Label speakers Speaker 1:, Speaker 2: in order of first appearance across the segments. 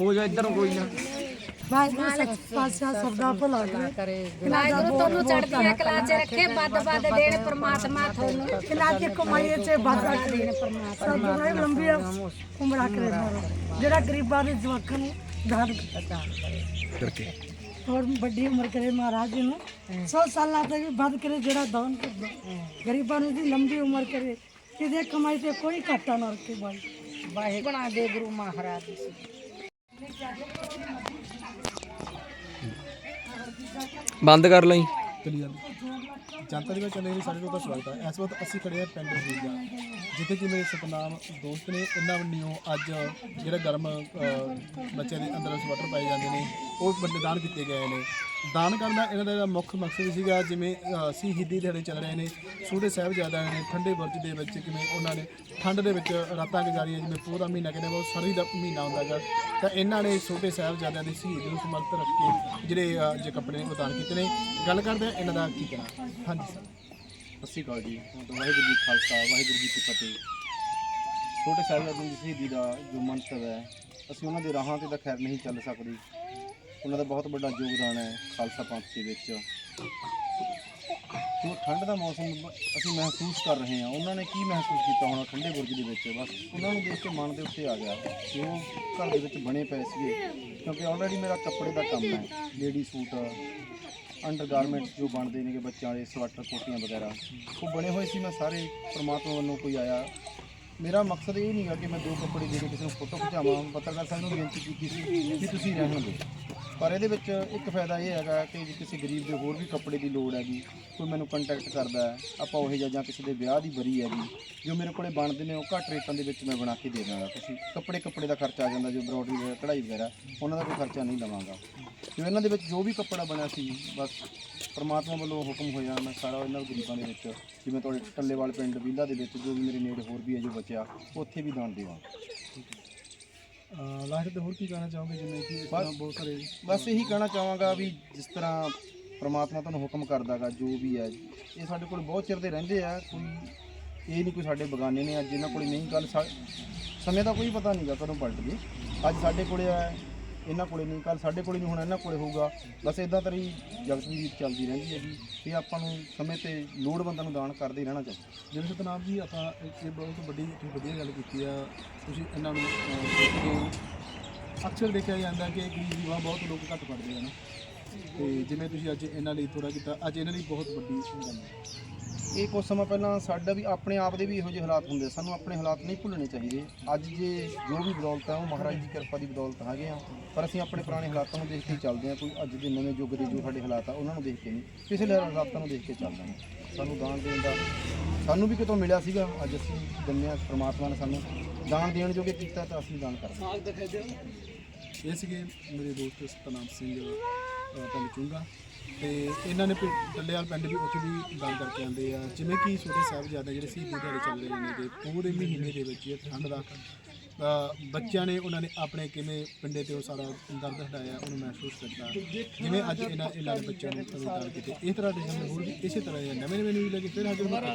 Speaker 1: ਹੋ ਜਾ ਇੱਧਰ ਨੂੰ ਕੋਈ ਨਾ।
Speaker 2: ਵਾਹਿਗੁਰੂ ਪਾਤਸ਼ਾਹ ਸਭ ਦਾ ਭਲਾ ਕਰੇ।
Speaker 3: ਵਾਹਿਗੁਰੂ ਤੁਹਾਨੂੰ ਚੜ੍ਹਦੀਆਂ ਕਲਾ 'ਚ ਰੱਖੇ ਵੱਧ ਵੱਧ ਦੇਣ ਪ੍ਰਮਾਤਮਾ ਤੁਹਾਨੂੰ।
Speaker 2: ਕਿਲਾ ਕੇ ਕਮਾਈਏ ਚ ਵਾਧਾ ਕਰੇ ਸਭ ਨੂੰ ਲੰਬੀ ਉਮਰਾਂ ਕਰੇ ਮਾਰੋ ਜਿਹੜਾ ਗਰੀਬਾਂ ਦੇ ਜਵਾਕਾਂ ਨੂੰ ਦਾਨ
Speaker 4: ਕਰਕੇ।
Speaker 2: ਔਰ ਵੱਡੀ ਉਮਰ ਕਰੇ ਮਹਾਰਾਜ ਜੀ ਨੂੰ। 100 ਸਾਲਾਂ ਤੱਕ ਵੀ ਵੱਧ ਕਰੇ ਜਿਹੜਾ ਦਾਨ ਕਰਦਾ। ਗਰੀਬਾਂ ਨੂੰ ਦੀ ਲੰਬੀ ਉਮਰ ਕਰੇ। ਕਿਤੇ ਕਮਾਈ ਤੇ ਕੋਈ ਘਾਟਾ ਨਾ ਰੱਖੇ ਬਾਈ।
Speaker 3: ਬਾਹੇ ਬਣਾ ਦੇ ਗੁਰੂ ਮਹਾਰਾਜ ਜੀ।
Speaker 1: ਬੰਦ ਕਰ ਲਈ।
Speaker 4: ਕਲੀਅਰ ਜਨਤਾ ਦੇ ਵਿੱਚ ਚਲੇ ਸਾਡੇ ਕੋਲ ਤਾਂ ਸਵਾਗਤ ਹੈ ਇਸ ਵਕਤ ਅਸੀਂ ਖੜੇ ਹਾਂ ਪਿੰਡ ਰੂਜਾ ਜਿੱਥੇ ਕਿ ਮੇਰੇ ਸਤਨਾਮ ਦੋਸਤ ਨੇ ਇਹਨਾਂ ਵੱਲੋਂ ਅੱਜ ਜਿਹੜਾ ਗਰਮ ਅਹ, ਬੱਚਿਆਂ ਦੇ ਅੰਦਰ ਸਵੈਟਰ ਪਾਏ ਜਾਂਦੇ ਨੇ ਉਹ ਵੱਡੇ ਦਾਨ ਕੀਤੇ ਗਏ ਨੇ। ਦਾਨ ਕਰਨਾ ਇਹਨਾਂ ਦਾ ਜਿਹੜਾ ਮੁੱਖ ਮਕਸਦ ਸੀਗਾ ਜਿਵੇਂ ਅਹ, ਅਸੀਂ ਦਿਹਾੜੇ ਚੱਲ ਰਹੇ ਨੇ ਛੋਟੇ ਸਾਹਿਬਜ਼ਾਦਾ ਨੇ ਠੰਡੇ ਬੁਰਜ ਦੇ ਵਿੱਚ ਕਿਵੇਂ ਉਹਨਾਂ ਨੇ ਠੰਡ ਦੇ ਵਿੱਚ ਰਾਤਾਂ ਗੁਜ਼ਾਰੀਆਂ ਜਿਵੇਂ ਪੂਰਾ ਮਹੀਨਾ ਕਹਿੰਦੇ ਬਹੁਤ ਸਰਦੀ ਦਾ ਮਹੀਨਾ ਹੁੰਦਾ ਗਾ ਤਾਂ ਇਹਨਾਂ ਨੇ ਛੋਟੇ ਸਾਹਿਬਜ਼ਾਦਿਆਂ ਦੀ ਸ਼ਹੀਦ ਨੂੰ ਸਮਰਥ ਰੱਖ ਕੇ ਜਿਹੜੇ ਅਹ, ਜੇ ਕੱਪੜੇ ਨੇ ਉਹ ਦਾਨ ਕੀਤੇ ਨੇ। ਗੱਲ ਕਰਦੇ ਹਾਂ ਇਹਨਾਂ ਦਾ ਕੀ ਕਹਿਣਾ। ਹਾਂਜੀ ਸਰ
Speaker 5: ਸਤਿ ਸ਼੍ਰੀ ਅਕਾਲ ਜੀ। ਵਾਹਿਗੁਰੂ ਜੀ ਕਾ ਖਾਲਸਾ ਵਾਹਿਗੁਰੂ ਜੀ ਕੀ ਫਤਿਹ। ਛੋਟੇ ਸਾਹਿਬਜ਼ਾਦਿਆਂ ਦੀ ਸ਼ਹੀਦੀ ਦਾ ਜੋ ਮੰਤਵ ਹੈ ਅਸੀਂ ਉਹਨਾਂ ਦੇ ਰਾਹਾਂ ਤੇ ਤਾਂ ਖੈਰ ਨਹੀਂ ਚੱਲ ਸਕਦੇ। ਉਹਨਾਂ ਦਾ ਬਹੁਤ ਵੱਡਾ ਯੋਗਦਾਨ ਹੈ ਖਾਲਸਾ ਪੰਥ ਦੇ ਵਿੱਚ। ਜੋ ਠੰਡ ਦਾ ਮੌਸਮ ਅਸੀਂ ਮਹਿਸੂਸ ਕਰ ਰਹੇ ਹਾਂ। ਉਹਨਾਂ ਨੇ ਕੀ ਮਹਿਸੂਸ ਕੀਤਾ ਹੋਣਾ ਠੰਡੇ ਬੁਰਜ ਦੇ ਵਿੱਚ? ਬਸ ਉਹਨਾਂ ਨੂੰ ਦੇਖ ਕੇ ਮਨ ਦੇ ਉੱਤੇ ਆ ਗਿਆ ਕਿ ਉਹ ਘਰ ਦੇ ਵਿੱਚ ਬਣੇ ਪਏ ਸੀਗੇ। ਕਿਉਂਕਿ ਆਲਰੇਡੀ ਮੇਰਾ ਕੱਪੜੇ ਦਾ ਕੰਮ ਹੈ। ਲੇਡੀ ਸੂਟ ਅੰਡਰ ਗਾਰਮੈਂਟਸ ਜੋ ਬਣਦੇ ਨੇਗੇ ਬੱਚਿਆਂ ਵਾਲੇ, ਸਵੈਟਰ, ਕੋਟੀਆਂ ਵਗੈਰਾ, ਉਹ ਬਣੇ ਹੋਏ ਸੀ। ਮੈਂ ਸਾਰੇ ਪਰਮਾਤਮਾ ਵੱਲੋਂ ਕੋਈ ਆਇਆ। ਮੇਰਾ ਮਕਸਦ ਇਹ ਨਹੀਂਗਾ ਕਿ ਮੈਂ ਦੋ ਕੱਪੜੇ ਦੇ ਕੇ ਕਿਸੇ ਨੂੰ ਫੋਟੋ ਖਿਚਾਵਾਂ, ਪੱਤਰਕਾਰ ਸਾਹਿਬ ਨੂੰ ਬੇਨਤੀ ਕੀਤੀ ਸੀ ਕਿ ਤੁਸੀਂ ਰਹਿਣ ਦਿਓ। ਪਰ ਇਹਦੇ ਵਿੱਚ ਇੱਕ ਫਾਇਦਾ ਇਹ ਹੈਗਾ ਕਿ ਜੇ ਕਿਸੇ ਗਰੀਬ ਦੇ ਹੋਰ ਵੀ ਕੱਪੜੇ ਦੀ ਲੋੜ ਹੈਗੀ, ਕੋਈ ਮੈਨੂੰ ਕੰਟੈਕਟ ਕਰਦਾ ਹੈ, ਆਪਾਂ ਉਹ ਜਿਹਾ ਜਾਂ ਕਿਸੇ ਦੇ ਵਿਆਹ ਦੀ ਬਰੀ ਹੈਗੀ, ਜੋ ਮੇਰੇ ਕੋਲੇ ਬਣਦੇ ਨੇ, ਉਹ ਘੱਟ ਰੇਟਾਂ ਦੇ ਵਿੱਚ ਮੈਂ ਬਣਾ ਕੇ ਦੇ ਦਾਂਗਾ ਤੁਸੀਂ ਕੱਪੜੇ ਕੱਪੜੇ ਦਾ ਖਰਚਾ ਆ ਜਾਂਦਾ, ਜੋ ਐਮਬ੍ਰੋਇਡਰੀ ਵਗੈਰਾ, ਕਢਾਈ ਵਗੈਰਾ, ਉਹਨਾਂ ਦਾ ਕੋਈ ਖਰਚਾ ਨਹੀਂ ਲਵਾਂਗਾ। ਜੋ ਇਹਨਾਂ ਦੇ ਵਿੱਚ ਜੋ ਵੀ ਕੱਪੜਾ ਬਣਿਆ ਸੀ, ਬਸ ਪਰਮਾਤਮਾ ਵੱਲੋਂ ਹੁਕਮ ਹੋਇਆ, ਮੈਂ ਸਾਰਾ ਇਹਨਾਂ ਗਰੀਬਾਂ ਦੇ ਵਿੱਚ, ਜਿਵੇਂ ਤੁਹਾਡੇ ਟੱਲੇਵਾਲ ਪਿੰਡ ਵਿਲਾ ਦੇ ਵਿੱਚ ਜੋ ਵੀ ਮੇਰੇ ਨੇੜੇ ਹੋਰ ਵੀ ਹੈ ਜੋ ਬਚਿਆ, ਉੱਥੇ ਵੀ ਦਾਨ ਦੇਵਾਂ
Speaker 4: ਲਾਸਟ ਤੇ ਹੋਰ ਕੀ ਕਹਿਣਾ ਚਾਹੋਗੇ ਜਿਵੇਂ ਕਿ ਇਸ ਤਰ੍ਹਾਂ ਬਹੁਤ ਸਾਰੇ
Speaker 5: ਬਸ ਇਹੀ ਕਹਿਣਾ ਚਾਹਾਂਗਾ ਵੀ ਜਿਸ ਤਰ੍ਹਾਂ ਪ੍ਰਮਾਤਮਾ ਤੁਹਾਨੂੰ ਹੁਕਮ ਕਰਦਾਗਾ ਜੋ ਵੀ ਹੈ ਇਹ ਸਾਡੇ ਕੋਲ ਬਹੁਤ ਚਿਰ ਦੇ ਰਹਿੰਦੇ ਆ ਕੋਈ ਇਹ ਨਹੀਂ ਕੋਈ ਸਾਡੇ ਬਗਾਨੇ ਨੇ ਅੱਜ ਇਹਨਾਂ ਕੋਲੇ ਨਹੀਂ ਕੱਲ ਸਮੇਂ ਦਾ ਕੋਈ ਪਤਾ ਨਹੀਂਗਾ ਕਦੋਂ ਪਲਟ ਗਏ। ਅੱਜ ਸਾਡੇ ਕੋਲੇ ਆ ਇਹਨਾਂ ਕੋਲੇ ਨਹੀਂ ਕੱਲ ਸਾਡੇ ਕੋਲੇ ਨਹੀਂ, ਹੁਣ ਇਹਨਾਂ ਕੋਲੇ ਹੋਊਗਾ। ਬਸ ਇਦਾਂ ਤਰੀ ਜਗਤ ਦੀ ਚੱਲਦੀ ਰਹਿੰਦੀ ਹੈ ਜੀ। ਇਹ ਆਪਾਂ ਨੂੰ ਸਮੇਂ ਤੇ ਲੋੜਵੰਦਾਂ ਨੂੰ ਦਾਨ ਕਰਦੇ ਰਹਿਣਾ ਚਾਹੀਦਾ।
Speaker 4: ਜਿਵੇਂ ਸਤਨਾਮ ਜੀ, ਆਪਾਂ ਇਹ ਬਹੁਤ ਵੱਡੀ ਤੁਸੀਂ ਵਧੀਆ ਗੱਲ ਕੀਤੀ ਆ। ਤੁਸੀਂ ਇਹਨਾਂ ਨੂੰ ਅਕਸਰ ਦੇਖਿਆ ਜਾਂਦਾ ਕਿ ਗਰੀਬ ਜੀਵਾਂ ਬਹੁਤ ਲੋਕ ਘੱਟ ਪੜਦੇ ਹਨ ਤੇ ਜਿਵੇਂ ਤੁਸੀਂ ਅੱਜ ਇਹਨਾਂ ਲਈ ਥੋੜਾ ਕੀਤਾ, ਅੱਜ ਇਹਨਾਂ ਲਈ ਬਹੁਤ ਵੱਡੀ ਗੱਲ ਹੈ।
Speaker 5: ਇਹ ਕੁਝ ਸਮਾਂ ਪਹਿਲਾਂ ਸਾਡਾ ਵੀ ਆਪਣੇ ਆਪ ਦੇ ਵੀ ਇਹੋ ਜਿਹੇ ਹਾਲਾਤ ਹੁੰਦੇ ਸਾਨੂੰ ਆਪਣੇ ਹਾਲਾਤ ਨਹੀਂ ਭੁੱਲਣੇ ਚਾਹੀਦੇ। ਅੱਜ ਜੇ ਜੋ ਵੀ ਬਦੌਲਤ ਹੈ ਉਹ ਮਹਾਰਾਜ ਦੀ ਕਿਰਪਾ ਦੀ ਬਦੌਲਤ ਹੈਗੇ ਆ। ਪਰ ਅਸੀਂ ਆਪਣੇ ਪੁਰਾਣੇ ਹਾਲਾਤਾਂ ਨੂੰ ਦੇਖ ਕੇ ਹੀ ਚੱਲਦੇ ਹਾਂ ਕੋਈ ਅੱਜ ਦੇ ਨਵੇਂ ਯੁੱਗ ਦੇ ਜੋ ਸਾਡੇ ਹਾਲਾਤ ਆ, ਉਹਨਾਂ ਨੂੰ ਦੇਖ ਕੇ ਨਹੀਂ। ਪਿਛਲੇ ਹਾਲਾਤਾਂ ਨੂੰ ਦੇਖ ਕੇ ਚੱਲਦੇ ਹਾਂ ਸਾਨੂੰ ਦਾਨ ਦੇਣ ਦਾ, ਸਾਨੂੰ ਵੀ ਕਿਤੋਂ ਮਿਲਿਆ ਸੀਗਾ। ਅੱਜ ਅਸੀਂ ਦਿੰਦੇ ਹਾਂ ਪ੍ਰਮਾਤਮਾ ਨੇ ਸਾਨੂੰ ਦਾਨ ਦੇਣ ਜੋਗੇ ਕੀਤਾ ਤਾਂ ਅਸੀਂ ਦਾਨ ਕਰਦੇ ਹਾਂ।
Speaker 4: ਇਹ ਸੀਗੇ ਮੇਰੇ ਦੋਸਤ ਸਤਨਾਮ ਸਿੰਘ। ਪਿੰਡ ਚੁੰਗਾ ਤੇ ਇਹਨਾਂ ਨੇ ਪਿੰ- ਡੱਲੇਵਾਲ ਪਿੰਡ ਵੀ ਉੱਥੇ ਵੀ ਗੱਲ ਕਰਕੇ ਆਉਂਦੇ ਆ। ਜਿਵੇਂ ਕਿ ਛੋਟੇ ਸਾਹਿਬਜ਼ਾਦੇ ਜਿਹੜੇ ਸ਼ਹੀਦੀ ਦਿਹਾੜੇ ਚੱਲ ਰਹੇ ਨੇ ਤੇ ਪੂਰੇ ਮਹੀਨੇ ਦੇ ਵਿੱਚ ਇਹ ਠੰਡ ਦਾ ਬੱਚਿਆਂ ਨੇ ਉਹਨਾਂ ਨੇ ਆਪਣੇ ਕਿਵੇਂ ਪਿੰਡੇ ਤੇ ਉਹ ਸਾਰਾ ਦਰਦ ਹਟਾਇਆ, ਉਹਨੂੰ ਮਹਿਸੂਸ ਕੀਤਾ। ਜਿਵੇਂ ਅੱਜ ਇਹਨਾਂ ਇਹਨਾਂ ਦੇ ਬੱਚਿਆਂ ਨੂੰ ਕਦੇ ਦਾਨ ਕੀਤੇ। ਇਸ ਤਰ੍ਹਾਂ ਦੇ ਸਾਨੂੰ ਹੋਰ ਵੀ ਇਸੇ ਤਰ੍ਹਾਂ ਦੇ ਨਵੇਂ ਨਵੇਂ ਨਿਊਜ਼ ਲੈ ਕੇ ਫਿਰ ਹਾਜ਼ਰ ਹੋਣਾ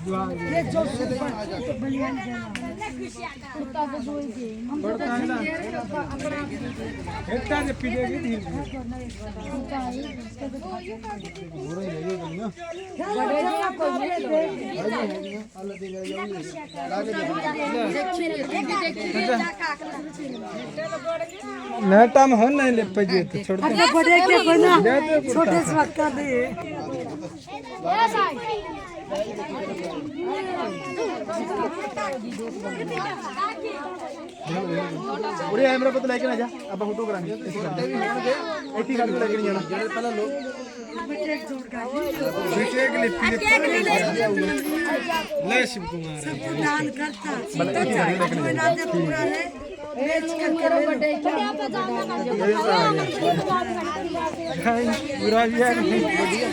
Speaker 4: ये जो बढ़िया कुर्ता
Speaker 3: तो दो ही दे हम
Speaker 2: तो अपना हेटा दे पीले की थी कुर्ता
Speaker 3: है इसका तो ये
Speaker 2: बढ़िया बढ़िया आपको ये दे अल्लाह दे
Speaker 1: ना टाइम हो नहीं ले पे जे छोड़
Speaker 2: दे बड़े के बना छोटे से वक्त दे
Speaker 4: ਉਰੇ ਐਮਰਾ ਪਤ ਲੈ ਕੇ ਨਾ ਜਾ। ਆਪਾਂ ਫੋਟੋ ਕਰਾਂਗੇ। ਇੱਥੇ ਕਰਦੇ ਵੀ ਹੋਣਗੇ ਇੱਥੇ ਕੱਢ ਲੈ ਕੇ ਨਹੀਂ ਜਾਣਾ। ਜਿਹੜੇ ਪਹਿਲਾਂ ਲੋਕ
Speaker 1: ਵਿਸ਼ੇ ਗਲਿਪੀ
Speaker 2: ਦੇ ਲੈ ਸ਼ਿਵ ਕੁਮਾਰ। ਦਾਨ ਕਰਤਾ। ਸਿੱਧਾ ਚਾਹ ਬਣਾ ਦੇ
Speaker 1: ਪੂਰਾ ਨੇ।
Speaker 3: ਵਿਰਾਜ ਯਾਰ ਵਧੀਆ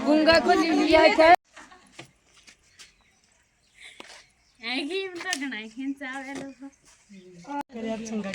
Speaker 3: गुंगा को लिया
Speaker 6: ਲੈ ਪੁੱਤ
Speaker 7: ਗੁੰਗਾ ਕੋ ਲਿਆ ਹੈ
Speaker 2: ਕਰਿਆ ਚੰਗਾ